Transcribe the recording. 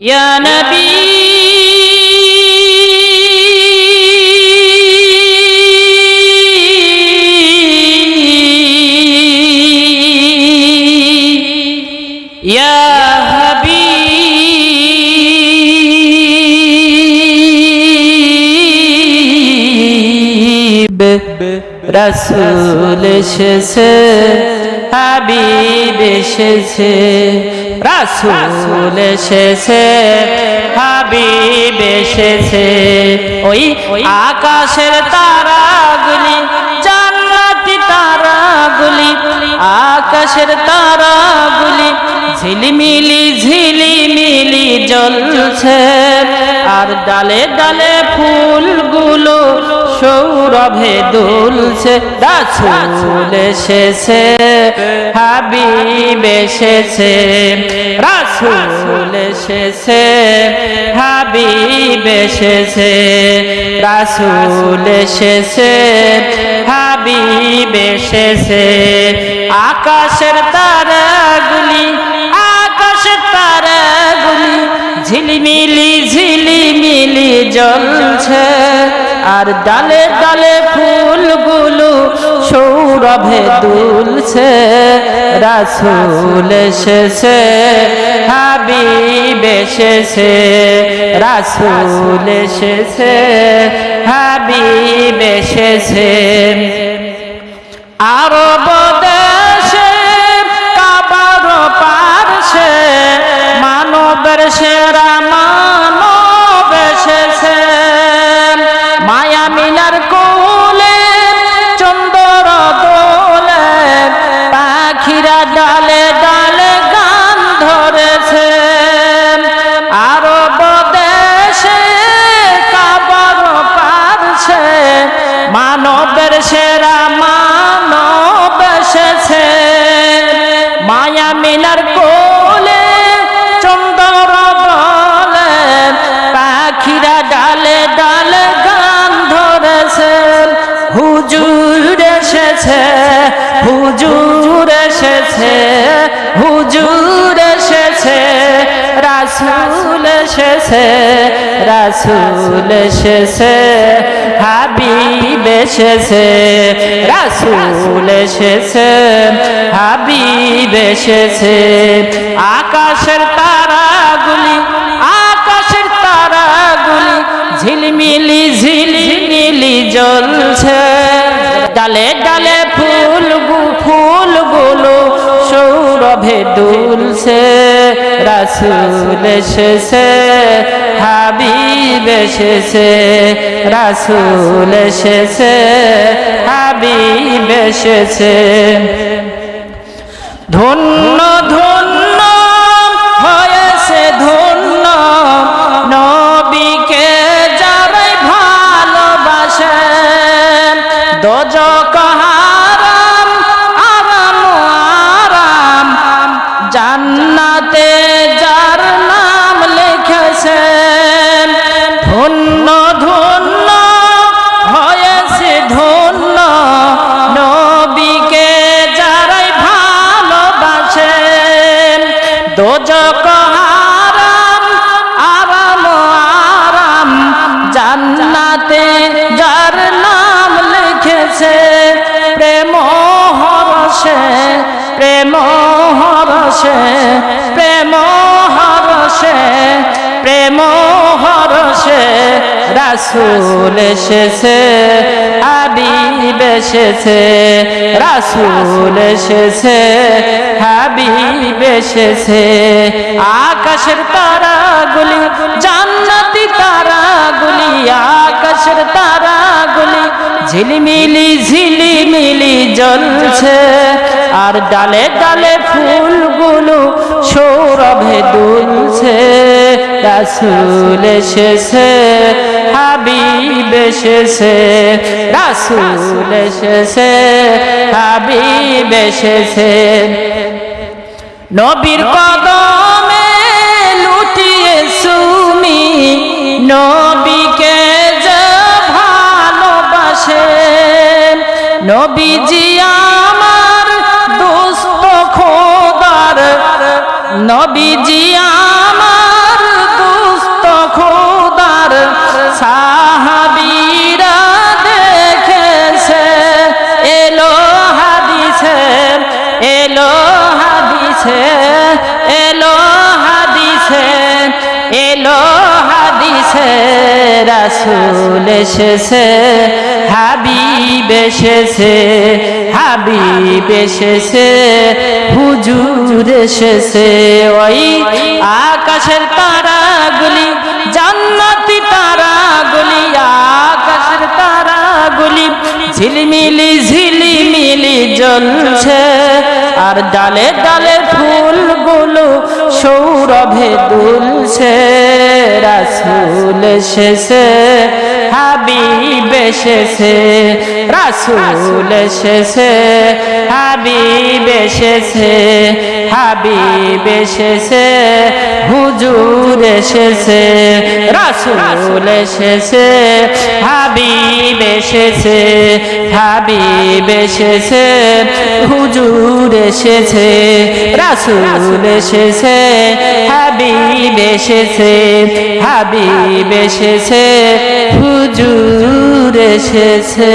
يا نبي يا حبيب رسول شسه حبيب شسه রসুল এসেছে, হাবিব এসেছে। ওই আকাশের তারাগুলি, জান্নাতি তারাগুলি, আকাশের তারাগুলি, ঝিলিমিলি ঝিলিমিলি জ্বলছে। আর ডালে ডালে ফুলগুলো সৌরভে দুলছে, রাসুল এসেছে, হাবিব এসেছে, রাসুল এসেছে, হাবিব এসেছে, রাসুল এসেছে, হাবিব এসেছে। আকাশের তারাগুলি আকাশের তারাগুলি ঝিলিমিলি ঝিলিমিলি জ্বলছে আর ডালে ডালে ফুলগুলো সৌরভে দুলছে, রাসুল এসেছে, হাবিব এসেছে, রাসুল এসেছে, হাবিব এসেছে। আরব কোলে চন্দর বলে পাখিরা ডালে ডালে গান ধরেছে। হুজুর এসেছে হুজুর এসেছে হুজুর এসেছে। রাসুল এসেছে, রাসুল এসেছে, হাবিব এসেছে, রাসুল এসেছে, হাবিব এসেছে। আকাশের তারাগুলি আকাশের তারাগুলি ঝিলমিলি ঝিলমিলি জ্বলছে। ডালে ডালে ফুল ফুলগুলো সৌরভে দুলছে। রাসুল এসেছে হাবিব এসেছে রাসুল এসেছে হাবিব এসেছে। ধন্য ধন্য জান্নাতে যার নাম লিখেছে প্রেম হবসে প্রেম হরসে প্রেম হরসে রাসুল এসেছে, হাবিব এসেছে, রাসুল এসেছে, হাবিব এসেছে। আকাশের তারাগুলি, জান্নাতি তারাগুলি, আকাশের তারাগুলি, ঝিলিমিলি ঝিলিমিলি জ্বলছে। আর ডালে ডালে ফুলগুলো সৌরভে দুলছে। রাসুল এসেছে হাবিব এসেছে, রাসুল এসেছে, হাবিব এসেছে। নবীর কদমে লুটিয়ে সুমি, নবীকে যে ভালোবাসে। নবীজি আমার দোস্ত খোদার, নবীজি রাসুল এসেছে, হাবিব এসেছে হাবিব এসেছে, হুজুর এসেছে। ওই আকাশের তারাগুলি, জান্নাতি তারাগুলি, আকাশের তারাগুলি ঝিলিমিলি ঝিলিমিলি জ্বলছে। আর ডালে ডালে ফুলগুলো সৌরভে দুলছে। রাসুল শেষে হাবিব এসেছে রাসুল এসেছে, হাবিব এসেছে হাবিব এসেছে, হুজুর এসেছে, রাসুল এসেছে, হাবিব এসেছে হাবিব এসেছে, হুজুর এসেছে, রাসুল এসেছে, হাবিব এসেছে হাবিব এসেছে, হুজুর এসেছে।